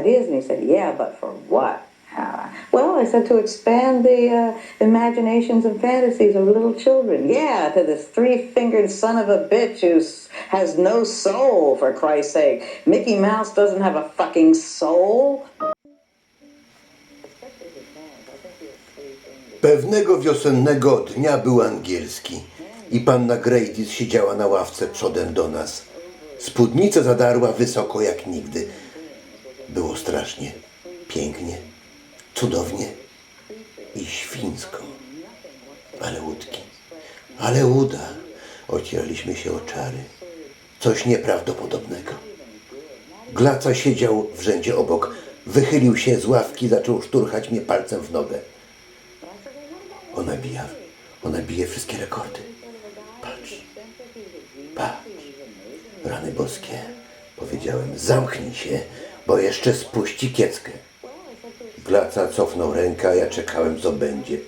ideas? And he said, Yeah, but for what? Well, I said to expand the uh, imaginations and fantasies of little children. Yeah, to this three fingered son of a bitch who has no soul, for Christ's sake. Mickey Mouse doesn't have a fucking soul. Pewnego wiosennego dnia był angielski i panna Gradis siedziała na ławce przodem do nas. Spódnicę zadarła wysoko jak nigdy. Było strasznie, pięknie, cudownie i świńsko. Ale łódki, ale uda. Ocieraliśmy się o czary. Coś nieprawdopodobnego. Glaca siedział w rzędzie obok. Wychylił się z ławki, zaczął szturchać mnie palcem w nogę. Ona bija, ona bije wszystkie rekordy. Patrz, patrz. Rany boskie, powiedziałem, zamknij się, bo jeszcze spuści kieckę. Glaca cofnął rękę, a ja czekałem, co będzie.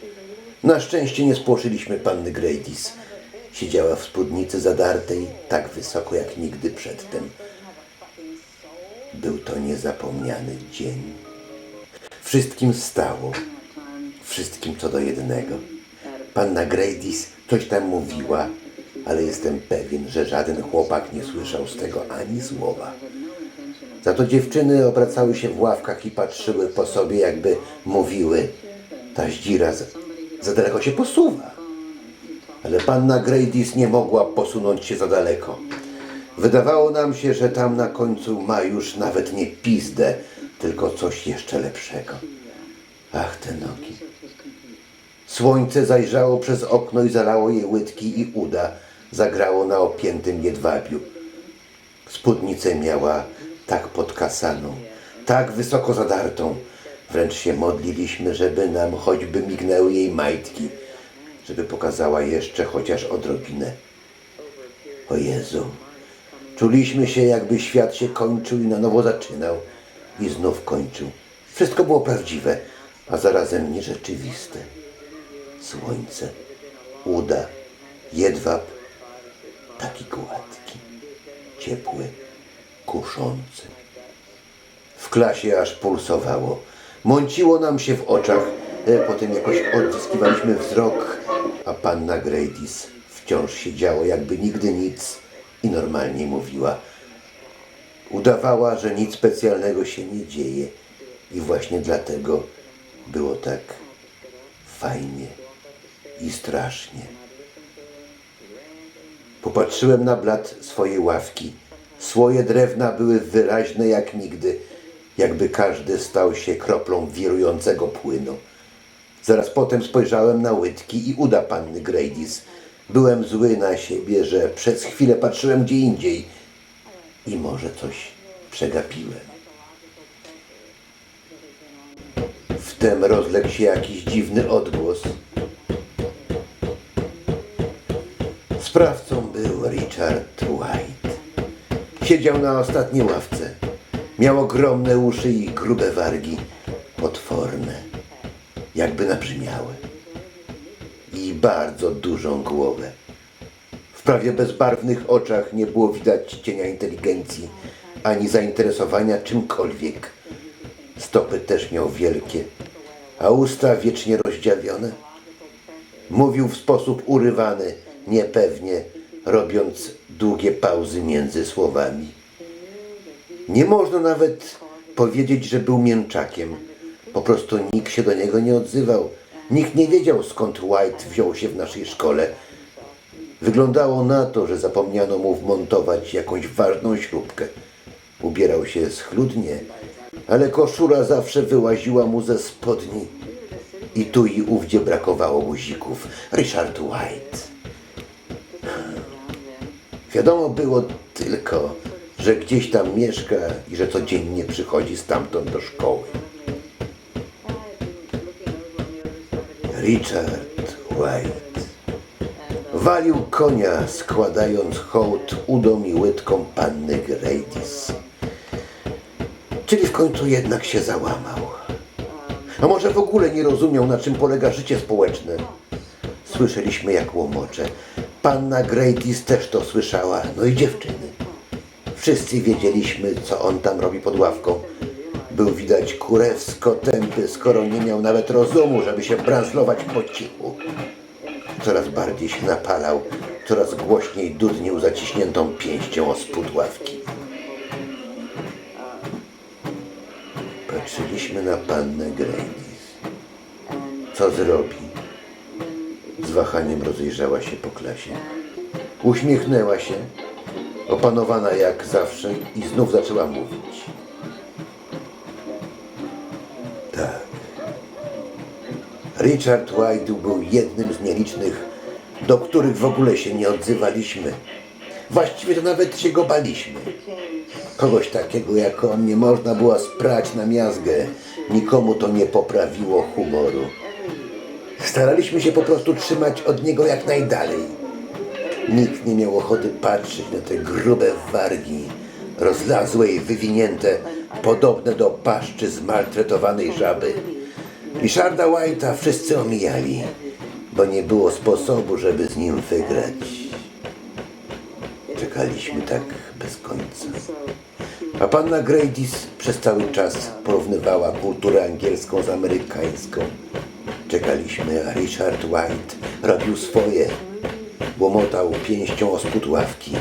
Na szczęście nie spłoszyliśmy panny Gradis. Siedziała w spódnicy zadartej, tak wysoko jak nigdy przedtem. Był to niezapomniany dzień. Wszystkim stało. Wszystkim co do jednego. Panna Gradis coś tam mówiła, ale jestem pewien, że żaden chłopak nie słyszał z tego ani słowa. Za to dziewczyny obracały się w ławkach i patrzyły po sobie, jakby mówiły: Ta zdzira za, daleko się posuwa. Ale panna Gradis nie mogła posunąć się za daleko. Wydawało nam się, że tam na końcu ma już nawet nie pizdę, tylko coś jeszcze lepszego. Ach, te nogi. Słońce zajrzało przez okno i zalało jej łydki i uda. Zagrało na opiętym jedwabiu. Spódnicę miała tak podkasaną, tak wysoko zadartą. Wręcz się modliliśmy, żeby nam choćby mignęły jej majtki, żeby pokazała jeszcze chociaż odrobinę. O Jezu, czuliśmy się jakby świat się kończył i na nowo zaczynał i znów kończył. Wszystko było prawdziwe, a zarazem nierzeczywiste. Słońce, uda, jedwab, taki gładki, ciepły, kuszący. W klasie aż pulsowało. Mąciło nam się w oczach, e, potem jakoś odzyskiwaliśmy wzrok, a panna Gradis wciąż siedziała jakby nigdy nic i normalnie mówiła. Udawała, że nic specjalnego się nie dzieje i właśnie dlatego było tak fajnie i strasznie. Popatrzyłem na blat swojej ławki. Słoje drewna były wyraźne jak nigdy, jakby każdy stał się kroplą wirującego płynu. Zaraz potem spojrzałem na łydki i uda panny Gradis. Byłem zły na siebie, że przez chwilę patrzyłem gdzie indziej i może coś przegapiłem. Wtem rozległ się jakiś dziwny odgłos. Sprawcą był Richard White. Siedział na ostatniej ławce. Miał ogromne uszy i grube wargi, potworne, jakby nabrzmiałe. I bardzo dużą głowę. W prawie bezbarwnych oczach nie było widać cienia inteligencji, ani zainteresowania czymkolwiek. Stopy też miał wielkie, a usta wiecznie rozdziawione. Mówił w sposób urywany, niepewnie, robiąc długie pauzy między słowami. Nie można nawet powiedzieć, że był mięczakiem. Po prostu nikt się do niego nie odzywał. Nikt nie wiedział, skąd White wziął się w naszej szkole. Wyglądało na to, że zapomniano mu wmontować jakąś ważną śrubkę. Ubierał się schludnie, ale koszula zawsze wyłaziła mu ze spodni. I tu i ówdzie brakowało guzików. Richard White. Wiadomo było tylko, że gdzieś tam mieszka i że codziennie przychodzi stamtąd do szkoły. Richard White walił konia, składając hołd udom i łydkom panny Gradis. Czyli w końcu jednak się załamał. A może w ogóle nie rozumiał, na czym polega życie społeczne. Słyszeliśmy jak łomocze. Panna Gradis też to słyszała, no i dziewczyny. Wszyscy wiedzieliśmy, co on tam robi pod ławką. Był widać kurewsko tępy, skoro nie miał nawet rozumu, żeby się branżlować po cichu. Coraz bardziej się napalał, coraz głośniej dudnił zaciśniętą pięścią o spód ławki. Patrzyliśmy na pannę Granis. Co zrobi? Wahaniem rozejrzała się po klasie. Uśmiechnęła się, opanowana jak zawsze i znów zaczęła mówić. Tak. Richard White był jednym z nielicznych, do których w ogóle się nie odzywaliśmy. Właściwie to nawet się go baliśmy. Kogoś takiego jak on nie można było sprać na miazgę. Nikomu to nie poprawiło humoru. Staraliśmy się po prostu trzymać od niego jak najdalej. Nikt nie miał ochoty patrzeć na te grube wargi, rozlazłe i wywinięte, podobne do paszczy zmaltretowanej żaby. Ryszarda White'a wszyscy omijali, bo nie było sposobu, żeby z nim wygrać. Czekaliśmy tak bez końca. A panna Gradis przez cały czas porównywała kulturę angielską z amerykańską. Czekaliśmy, a Richard White robił swoje. Łomotał pięścią o spód ławki.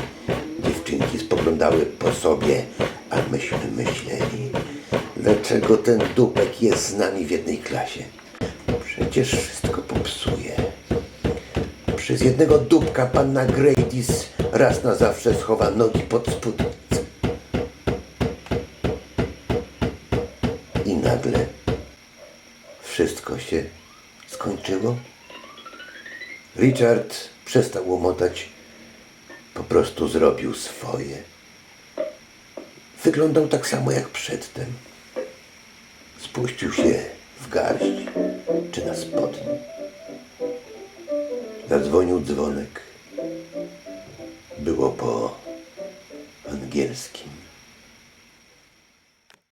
Dziewczynki spoglądały po sobie, a myśmy myśleli, dlaczego ten dupek jest z nami w jednej klasie. Przecież wszystko popsuje. Przez jednego dupka panna Gradis raz na zawsze schowa nogi pod spódnicę. I nagle wszystko się skończyło. Richard przestał łomotać, po prostu zrobił swoje. Wyglądał tak samo jak przedtem. Spuścił się w garść czy na spodnie. Zadzwonił dzwonek. Było po angielskim.